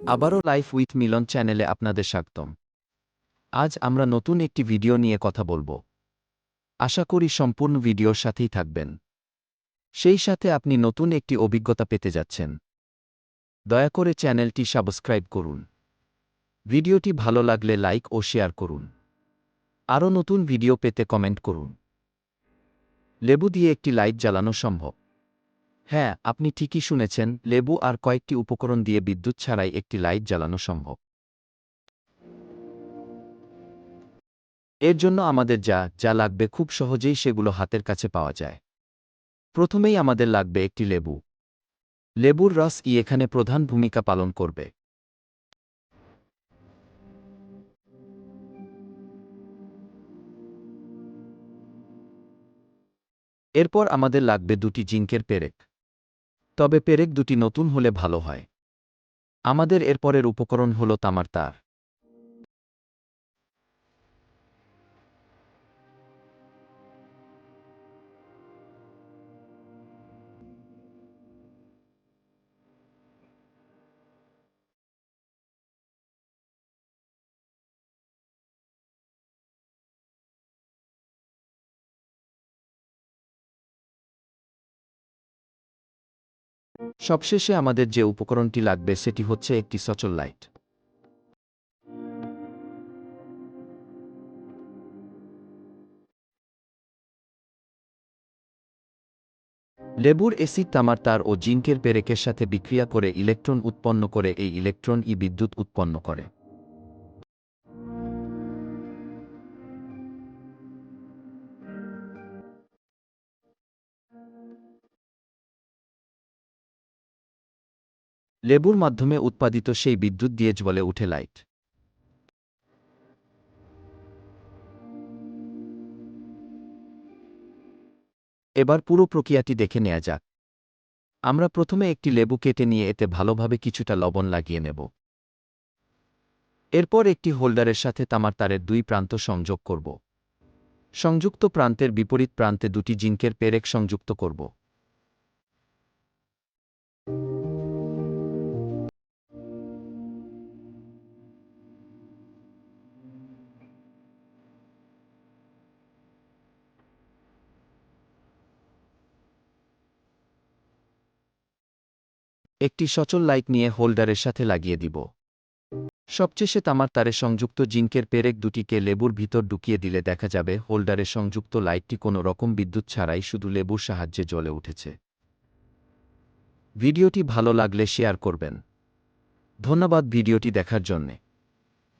আবারও life with মিলন চ্যানেলে আপনাদের স্বাগতম। আজ আমরা নতুন একটি ভিডিও নিয়ে কথা বলব। আশা করি সম্পূর্ণ ভিডিওর সাথেই থাকবেন। সেই সাথে আপনি নতুন একটি অভিজ্ঞতা পেতে যাচ্ছেন। দয়া করে চ্যানেলটি সাবস্ক্রাইব করুন। ভিডিওটি ভালো লাগলে লাইক ও শেয়ার করুন। আরও নতুন ভিডিও পেতে কমেন্ট করুন। লেবু দিয়ে একটি লাইট জ্বালানো সম্ভব। হ্যাঁ আপনি ঠিকই শুনেছেন, লেবু আর কয়েকটি উপকরণ দিয়ে বিদ্যুৎ ছাড়াই একটি লাইট জ্বালানো সম্ভব। এর জন্য আমাদের যা যা লাগবে খুব সহজেই সেগুলো হাতের কাছে পাওয়া যায়। প্রথমেই আমাদের লাগবে একটি লেবু। লেবুর রস ই এখানে প্রধান ভূমিকা পালন করবে। এরপর আমাদের লাগবে দুটি জিঙ্কের পেরেক। তবে পেরেক দুটি নতুন হলে ভালো হয়। আমাদের এরপরের উপকরণ হল তামার তার। সবশেষে আমাদের যে উপকরণটি লাগবে সেটি হচ্ছে একটি সচল লাইট। লেবুর এসিড তামার তার ও জিঙ্কের পেরেকের সাথে বিক্রিয়া করে ইলেকট্রন উৎপন্ন করে এই ইলেকট্রন ই বিদ্যুৎ উৎপন্ন করে। লেবুর মাধ্যমে উৎপাদিত সেই বিদ্যুৎ দিয়ে জ্বলে উঠে লাইট। এবার পুরো প্রক্রিয়াটি দেখে নেওয়া যাক। আমরা প্রথমে একটি লেবু কেটে নিয়ে এতে ভালোভাবে কিছুটা লবণ লাগিয়ে নেব। এরপর একটি হোল্ডারের সাথে তামার তারের দুই প্রান্ত সংযোগ করব। সংযুক্ত প্রান্তের বিপরীত প্রান্তে দুটি জিঙ্কের পেরেক সংযুক্ত করব। একটি সচল লাইট নিয়ে হোল্ডারের সাথে লাগিয়ে দিব। সবশেষে তামার তারে সংযুক্ত জিঙ্কের পেরেক দুটিকে লেবুর ভিতর ঢুকিয়ে দিলে দেখা যাবে হোল্ডারের সংযুক্ত লাইটটি কোনো রকম বিদ্যুৎ ছাড়াই শুধু লেবুর সাহায্যে জ্বলে উঠেছে। ভিডিওটি ভালো লাগলে শেয়ার করবেন। ধন্যবাদ ভিডিওটি দেখার জন্যে।